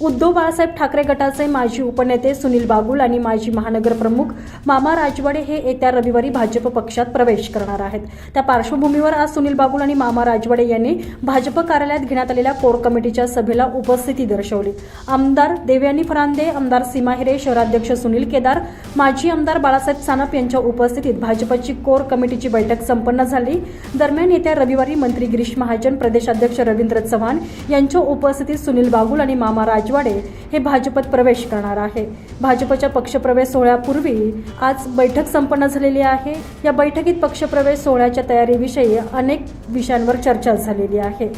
उद्धव बाळासाहेब ठाकरे गटाचे माजी उपनेते सुनील बागुल आणि माजी महानगर प्रमुख मामा राजवाडे हे येत्या रविवारी भाजप पक्षात प्रवेश करणार आहेत. त्या पार्श्वभूमीवर आज सुनील बागुल आणि मामा राजवाडे यांनी भाजप कार्यालयात घेण्यात आलेल्या कोर कमिटीच्या सभेला उपस्थिती दर्शवली. आमदार देवयानी फरांदे आमदार सीमा हिरे शहराध्यक्ष सुनील केदार माजी आमदार बाळासाहेब सानप यांच्या उपस्थितीत भाजपची कोर कमिटीची बैठक संपन्न झाली. दरम्यान येत्या रविवारी मंत्री गिरीश महाजन प्रदेशाध्यक्ष रवींद्र चव्हाण यांच्या उपस्थितीत सुनील बागुल आणि मामा राज राजवाडे हे भाजपत प्रवेश करणार आहे. भाजपच्या पक्षप्रवेश सोहळ्यापूर्वी आज बैठक संपन्न झालेली आहे. या बैठकीत पक्षप्रवेश सोहळ्याच्या तयारीविषयी अनेक विषयांवर चर्चा झालेली आहे.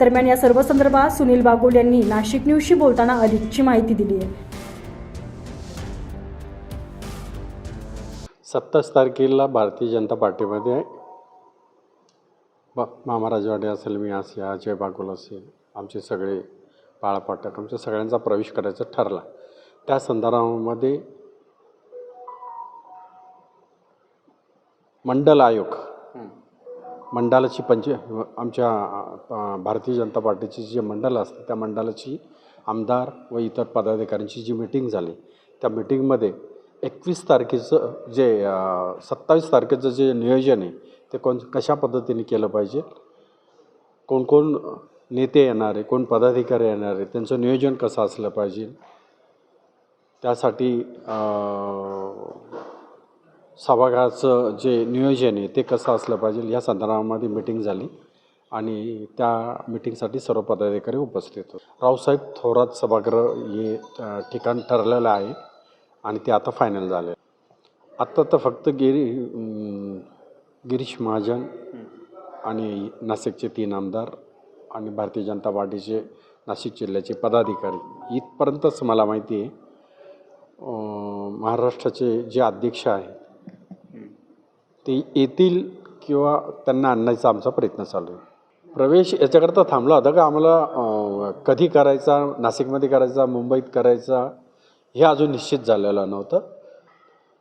दरम्यान या सर्व संदर्भात सुनील बागुल यांनी नाशिक न्यूजशी बोलताना अधिकची माहिती दिली आहे. सत्तावीस तारखेला भारतीय जनता पार्टीमध्ये मामा राजवाडे असेल मी असेल अजय बागुल असेल आमचे सगळे बाळा आमच्या सगळ्यांचा प्रवेश करायचा ठरला. त्या संदर्भामध्ये मंडल आयोग मंडळाची पंच आमच्या भारतीय जनता पार्टीची जे मंडल असतं त्या मंडळाची आमदार व इतर पदाधिकाऱ्यांची जी मिटिंग झाली त्या मिटिंगमध्ये एकवीस तारखेचं जे सत्तावीस तारखेचं जे नियोजन आहे ते कोण कशा पद्धतीने केलं पाहिजे? कोण कोण नेते येणार आहे कोण पदाधिकारी येणार आहे त्यांचं नियोजन कसं असलं पाहिजे? त्यासाठी सभागृहाचं जे नियोजन आहे ते कसं असलं पाहिजे? या संदर्भामध्ये मिटिंग झाली आणि त्या मिटिंगसाठी सर्व पदाधिकारी उपस्थित होते. रावसाहेब थोरात सभागृह हे ठिकाण ठरलेलं आहे आणि ते आता फायनल झाले आत्ता तर फक्त गिरी गिरीश महाजन आणि नाशिकचे तीन आमदार आणि भारतीय जनता पार्टीचे नाशिक जिल्ह्याचे पदाधिकारी. इथपर्यंतच मला माहिती आहे महाराष्ट्राचे जे अध्यक्ष आहेत ते येतील किंवा त्यांना आणण्याचा आमचा प्रयत्न चालू आहे. प्रवेश याच्याकरता थांबला होता का? आम्हाला कधी करायचा नाशिकमध्ये करायचा मुंबईत करायचा हे अजून निश्चित झालेलं नव्हतं.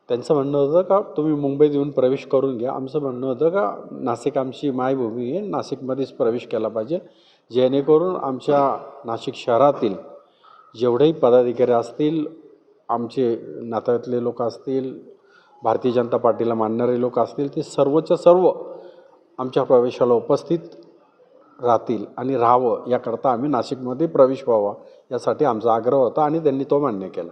त्यांचं म्हणणं होतं का तुम्ही मुंबईत येऊन प्रवेश करून घ्या. आमचं म्हणणं होतं का नाशिक आमची मायभूमी आहे. नाशिकमध्येच प्रवेश केला पाहिजे. जेणेकरून आमच्या नाशिक शहरातील जेवढेही पदाधिकारी असतील आमचे नात्यातले लोक असतील भारतीय जनता पार्टीला मानणारे लोक असतील ते सर्वच्या सर्व आमच्या प्रवेशाला उपस्थित राहतील आणि राहावं याकरता आम्ही नाशिकमध्ये प्रवेश व्हावा यासाठी आमचा आग्रह होता आणि त्यांनी तो मान्य केला.